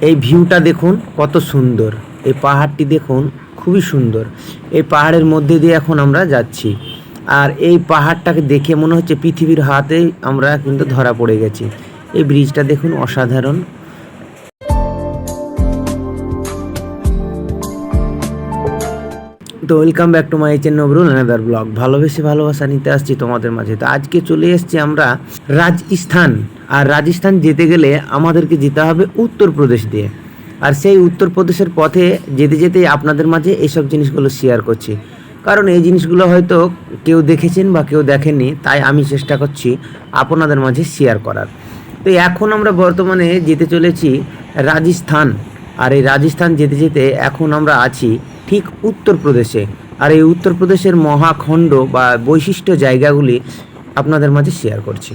এই ভিউটা দেখুন, কত সুন্দর। এই পাহাড়টি দেখুন, খুবই সুন্দর। এই পাহাড়ের মধ্যে দিয়ে এখন আমরা যাচ্ছি। আর এই পাহাড়টাকে দেখে মনে হচ্ছে পৃথিবীর হাতে আমরা কিন্তু ধরা পড়ে গেছি। এই ব্রিজটা দেখুন অসাধারণ। তো welcome back to my channel Nabarul another blog ভালোবেসে ভালোবাসা নিতে আসছি তোমাদের মাঝে। তো আজকে চলে এসেছি আমরা রাজস্থান। আর রাজস্থান যেতে গেলে আমাদেরকে যেতে হবে উত্তরপ্রদেশ দিয়ে। আর সেই উত্তরপ্রদেশের পথে যেতে যেতেই আপনাদের মাঝে এইসব জিনিসগুলো শেয়ার করছি। কারণ এই জিনিসগুলো হয়তো কেউ দেখেছেন বা কেউ দেখেননি, তাই আমি চেষ্টা করছি আপনাদের মাঝে শেয়ার করার। তো এখন আমরা বর্তমানে যেতে চলেছি রাজস্থান। আর এই রাজস্থান যেতে যেতে এখন আমরা আছি ঠিক উত্তরপ্রদেশে। আর এই উত্তরপ্রদেশের মহাখণ্ড বা বৈশিষ্ট্য জায়গাগুলি আপনাদের মাঝে শেয়ার করছি।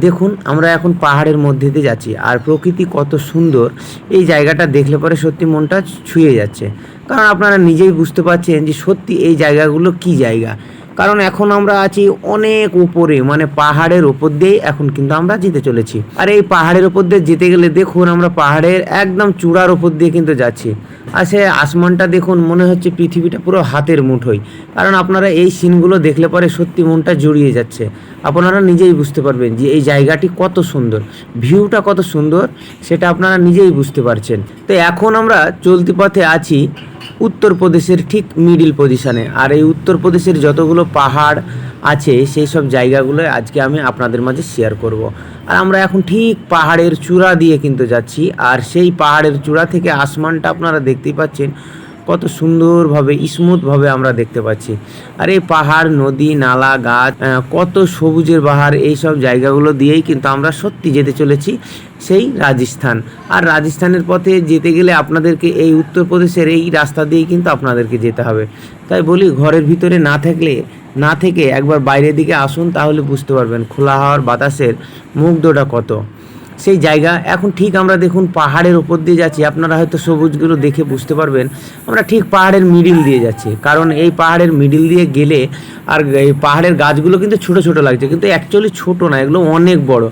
দেখুন, আমরা এখন পাহাড়ের মধ্যে দিয়ে যাচ্ছি আর প্রকৃতি কত সুন্দর। এই জায়গাটা দেখলে পরে সত্যি মনটা ছুঁয়ে যাচ্ছে। কারণ আপনারা নিজেই বুঝতে পারছেন যে সত্যি এই জায়গাগুলো কি জায়গা? কারণ এখন আমরা আছি অনেক উপরে মানে পাহাড়ের ওপর দিয়েই এখন কিন্তু আমরা যেতে চলেছি। আর এই পাহাড়ের ওপর দিয়ে যেতে গেলে দেখুন আমরা পাহাড়ের একদম চূড়ার ওপর দিয়ে কিন্তু যাচ্ছি। আর সে আসমানটা দেখুন, মনে হচ্ছে পৃথিবীটা পুরো হাতের মুঠোয়। কারণ আপনারা এই সিনগুলো দেখলে পরে সত্যি মনটা জড়িয়ে যাচ্ছে। আপনারা নিজেই বুঝতে পারবেন যে এই জায়গাটি কত সুন্দর, ভিউটা কত সুন্দর, সেটা আপনারা নিজেই বুঝতে পারছেন। তো এখন আমরা চলতি পথে আছি উত্তরপ্রদেশের ঠিক মিডিল পজিশানে আর এই উত্তরপ্রদেশের যতগুলো পাহাড় আছে, সেই সব জায়গাগুলো আজকে আমি আপনাদের মাঝে শেয়ার করব। আর আমরা এখন ঠিক পাহাড়ের চূড়া দিয়ে কিন্তু যাচ্ছি। আর সেই পাহাড়ের চূড়া থেকে আসমানটা আপনারা দেখতেই পাচ্ছেন। কত সুন্দরভাবে স্মুথভাবে আমরা দেখতে পাচ্ছি। আর এই পাহাড়, নদী, নালা, গাছ কত সবুজের বাহার, এই সব জায়গাগুলো দিয়েই কিন্তু আমরা সত্যি যেতে চলেছি সেই রাজস্থান। আর রাজস্থানের পথে যেতে গেলে আপনাদেরকে এই উত্তরপ্রদেশের এই রাস্তা দিয়েই কিন্তু আপনাদেরকে যেতে হবে। তাই বলি, ঘরের ভিতরে না থাকলে, না থেকে একবার বাইরের দিকে আসুন, তাহলে বুঝতে পারবেন খোলা হাওয়ার বাতাসের মুগ্ধটা কত। সেই জায়গা। এখন ঠিক আমরা দেখুন পাহাড়ের ওপর দিয়ে যাচ্ছি। আপনারা হয়তো সবুজগুলো দেখে বুঝতে পারবেন। আমরা ঠিক পাহাড়ের মিডিল দিয়ে যাচ্ছি। কারণ এই পাহাড়ের মিডিল দিয়ে গেলে আর এই পাহাড়ের গাছগুলো কিন্তু ছোট ছোট লাগছে। কিন্তু অ্যাকচুয়ালি ছোট না, এগুলো অনেক বড়।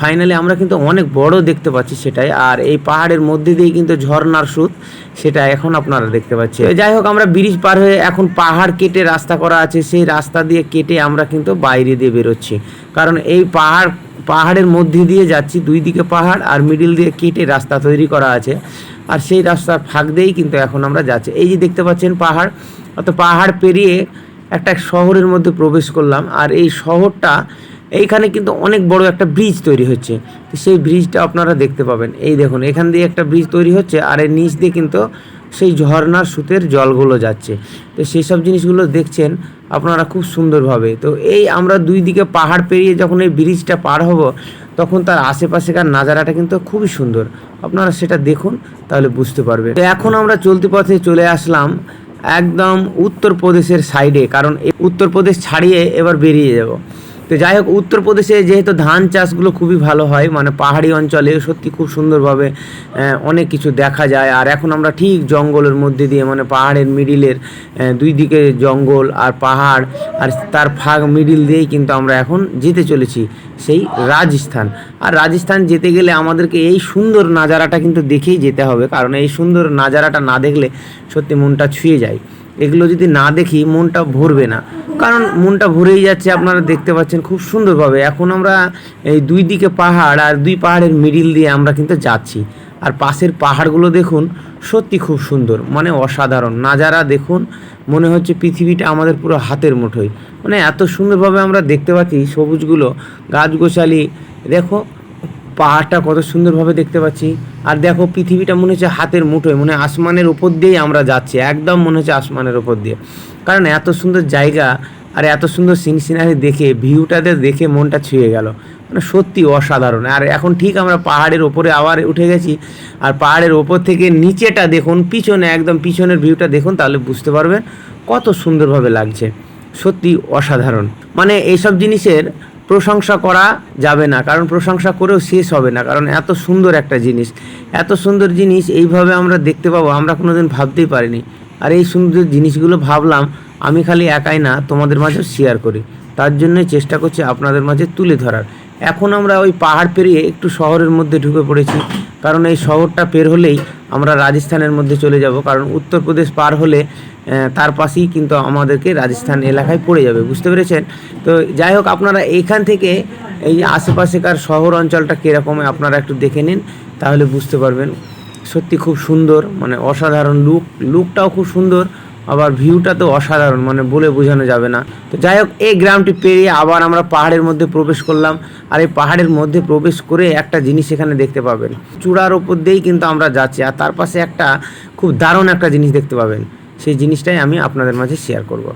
ফাইনালি আমরা কিন্তু অনেক বড় দেখতে পাচ্ছি সেটাই। আর এই পাহাড়ের মধ্যে দিয়ে কিন্তু ঝর্নার সুত সেটা এখন আপনারা দেখতে পাচ্ছেন যাই হোক, আমরা ব্রিজ পার হয়ে এখন পাহাড় কেটে রাস্তা করা আছে। সেই রাস্তা দিয়ে কেটে আমরা কিন্তু বাইরে দিয়ে বেরোচ্ছি। কারণ এই পাহাড় পাহাড়ের মধ্যে দিয়ে যাচ্ছি, দুই দিকে পাহাড় আর মিডিল দিয়ে কেটে রাস্তা তৈরি করা আছে। আর সেই রাস্তার ফাঁক দিয়েই কিন্তু এখন আমরা যাচ্ছি। এই যে দেখতে পাচ্ছেন পাহাড় অত পাহাড় পেরিয়ে একটা শহরের মধ্যে প্রবেশ করলাম। আর এই শহরটা, এইখানে কিন্তু অনেক বড় একটা ব্রিজ তৈরি হচ্ছে। তো সেই ব্রিজটা আপনারা দেখতে পাবেন। এই দেখুন, এখান দিয়ে একটা ব্রিজ তৈরি হচ্ছে। আর এর নিচ দিয়ে কিন্তু সেই ঝর্নার সুতের জলগুলো যাচ্ছে। তো সেই সব জিনিসগুলো দেখছেন, আপনারা খুব সুন্দরভাবে। তো এই আমরা দুই দিকে পাহাড় পেরিয়ে যখন এই ব্রিজটা পার হব, তখন তার আশেপাশেকার নাজারাটা কিন্তু খুবই সুন্দর। আপনারা সেটা দেখুন, তাহলে বুঝতে পারবেন। তো এখন আমরা চলতি পথে চলে আসলাম একদম উত্তরপ্রদেশের সাইডে কারণ এই উত্তরপ্রদেশ ছাড়িয়ে এবার বেরিয়ে যাব। তো যাই হোক, উত্তরপ্রদেশে যেহেতু ধান চাষগুলো খুবই ভালো হয় মানে পাহাড়ি অঞ্চলে সত্যি খুব সুন্দরভাবে অনেক কিছু দেখা যায়। আর এখন আমরা ঠিক জঙ্গলের মধ্যে দিয়ে মানে পাহাড়ের মিডিলের দুই দিকে জঙ্গল আর পাহাড়, আর তার ফাঁক মিডিল দিয়েই কিন্তু আমরা এখন যেতে চলেছি সেই রাজস্থান। আর রাজস্থান যেতে গেলে আমাদেরকে এই সুন্দর নাজারাটা কিন্তু দেখেই যেতে হবে, কারণ এই সুন্দর নাজারাটা না দেখলে সত্যি মনটা ছুঁয়ে যায়। এগুলো যদি না দেখি মনটা ভরবে না। কারণ মনটা ভরেই যাচ্ছে, আপনারা দেখতে পাচ্ছেন খুব সুন্দরভাবে। এখন আমরা এই দুই দিকে পাহাড় আর দুই পাহাড়ের মিডিল দিয়ে আমরা কিন্তু যাচ্ছি। আর পাশের পাহাড়গুলো দেখুন, সত্যি খুব সুন্দর মানে অসাধারণ। নাজারা দেখুন, মনে হচ্ছে পৃথিবীটা আমাদের পুরো হাতের মুঠোয়। মানে এত সুন্দরভাবে আমরা দেখতে পাচ্ছি সবুজগুলো গাছগোছালি দেখো পাহাড়টা কত সুন্দরভাবে দেখতে পাচ্ছি। আর দেখো, পৃথিবীটা মনে হচ্ছে হাতের মুঠোয়, মনে আসমানের উপর দিয়েই আমরা যাচ্ছি, একদম মনে হচ্ছে আসমানের উপর দিয়ে। কারণ এত সুন্দর জায়গা আর এত সুন্দর সিন সিনারি দেখে ভিউটাতে দেখে মনটা ছুঁয়ে গেল। মানে সত্যি অসাধারণ। আর এখন ঠিক আমরা পাহাড়ের ওপরে আবার উঠে গেছি, আর পাহাড়ের ওপর থেকে নিচেটা দেখুন, পিছনে একদম পিছনের ভিউটা দেখুন, তাহলে বুঝতে পারবেন কত সুন্দরভাবে লাগছে। সত্যি অসাধারণ। মানে এইসব জিনিসের প্রশংসা করা যাবে না, কারণ প্রশংসা করেও শেষ হবে না, কারণ এত সুন্দর একটা জিনিস। এত সুন্দর জিনিস এইভাবে আমরা দেখতে পাবো, আমরা কোনোদিন ভাবতেই পারিনি। আর এই সুন্দর জিনিসগুলো ভাবলাম, আমি খালি একাই না, তোমাদের মাঝেও শেয়ার করি। তার জন্যই চেষ্টা করছি আপনাদের মাঝে তুলে ধরার। এখন আমরা ওই পাহাড় পেরিয়ে একটু শহরের মধ্যে ঢুকে পড়েছি, কারণ এই শহরটা পের হলেই আমরা রাজস্থানের মধ্যে চলে যাব, কারণ উত্তরপ্রদেশ পার হলে তার পাশেই কিন্তু আমাদেরকে রাজস্থান এলাকায় পড়ে যাবে, বুঝতে পেরেছেন? তো যাই হোক, আপনারা এইখান থেকে এই আশেপাশেকার শহর অঞ্চলটা কীরকম, আপনারা একটু দেখে নিন, তাহলে বুঝতে পারবেন। সত্যি খুব সুন্দর মানে অসাধারণ লুক লুকটাও খুব সুন্দর আবার ভিউটা তো অসাধারণ মানে বলে বোঝানো যাবে না। তো যাই হোক, এই গ্রামটি পেরিয়ে আবার আমরা পাহাড়ের মধ্যে প্রবেশ করলাম। আর এই পাহাড়ের মধ্যে প্রবেশ করে একটা জিনিস এখানে দেখতে পাবেন। চূড়ার ওপর দিয়েই কিন্তু আমরা যাচ্ছি, আর তার পাশে একটা খুব দারুণ একটা জিনিস দেখতে পাবেন। সেই জিনিসটাই আমি আপনাদের মাঝে শেয়ার করব।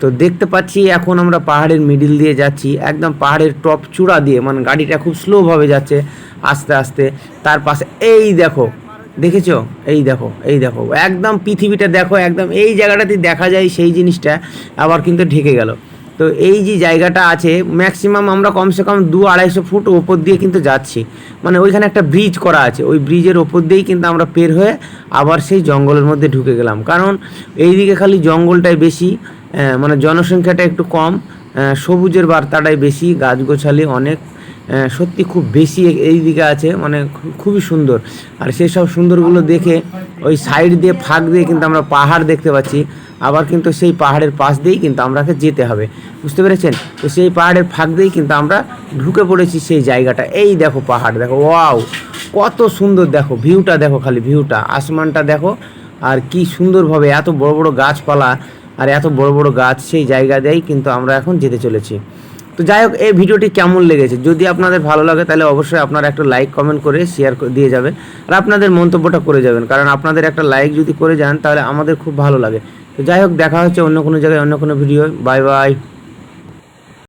তো দেখতে পাচ্ছি এখন আমরা পাহাড়ের মিডিল দিয়ে যাচ্ছি। একদম পাহাড়ের টপ চূড়া দিয়ে মানে গাড়িটা খুব স্লোভাবে যাচ্ছে আস্তে আস্তে। তার পাশে, এই দেখো দেখেছ? এই দেখো এই দেখো। একদম পৃথিবীটা দেখো, একদম এই জায়গাটাতে দেখা যায় সেই জিনিসটা আবার কিন্তু ঢেকে গেল। তো এই যে জায়গাটা আছে ম্যাক্সিমাম আমরা কমসে কম দু আড়াইশো ফুট ওপর দিয়ে কিন্তু যাচ্ছি। মানে ওইখানে একটা ব্রিজ করা আছে। ওই ব্রিজের ওপর দিয়েই কিন্তু আমরা পের হয়ে আবার সেই জঙ্গলের মধ্যে ঢুকে গেলাম। কারণ এইদিকে খালি জঙ্গলটাই বেশি মানে জনসংখ্যাটা একটু কম সবুজের বার্তাটাই বেশি গাছগোছালি অনেক সত্যি খুব বেশি এই দিকে আছে মানে খুবই সুন্দর। আর সেই সব সুন্দরগুলো দেখে ওই সাইড দিয়ে, ফাঁক দিয়ে কিন্তু আমরা পাহাড় দেখতে পাচ্ছি। আবার কিন্তু সেই পাহাড়ের পাশ দিয়েই কিন্তু আমরাকে যেতে হবে। বুঝতে পেরেছেন? তো সেই পাহাড়ের ফাঁক দিয়েই কিন্তু আমরা ঢুকে পড়েছি সেই জায়গাটা। এই দেখো পাহাড়, দেখো, ওয়াও! কত সুন্দর, দেখো, ভিউটা দেখো খালি, ভিউটা। আসমানটা দেখো, আর কি সুন্দরভাবে এত বড় বড় গাছপালা আর এত বড় বড় গাছ সেই জায়গা দিয়েই কিন্তু আমরা এখন যেতে চলেছি। তো যাই হোক, এই ভিডিওটি কেমন লেগেছে? যদি আপনাদের ভালো লাগে, তাহলে অবশ্যই আপনারা একটা লাইক কমেন্ট করে শেয়ার দিয়ে যাবেন। আর আপনাদের মন্তব্যটা করে যাবেন। কারণ আপনাদের একটা লাইক যদি করে যান, তাহলে আমাদের খুব ভালো লাগে। তো যাই হোক, দেখা হচ্ছে অন্য কোনো জায়গায়, অন্য কোনো ভিডিও বাই বাই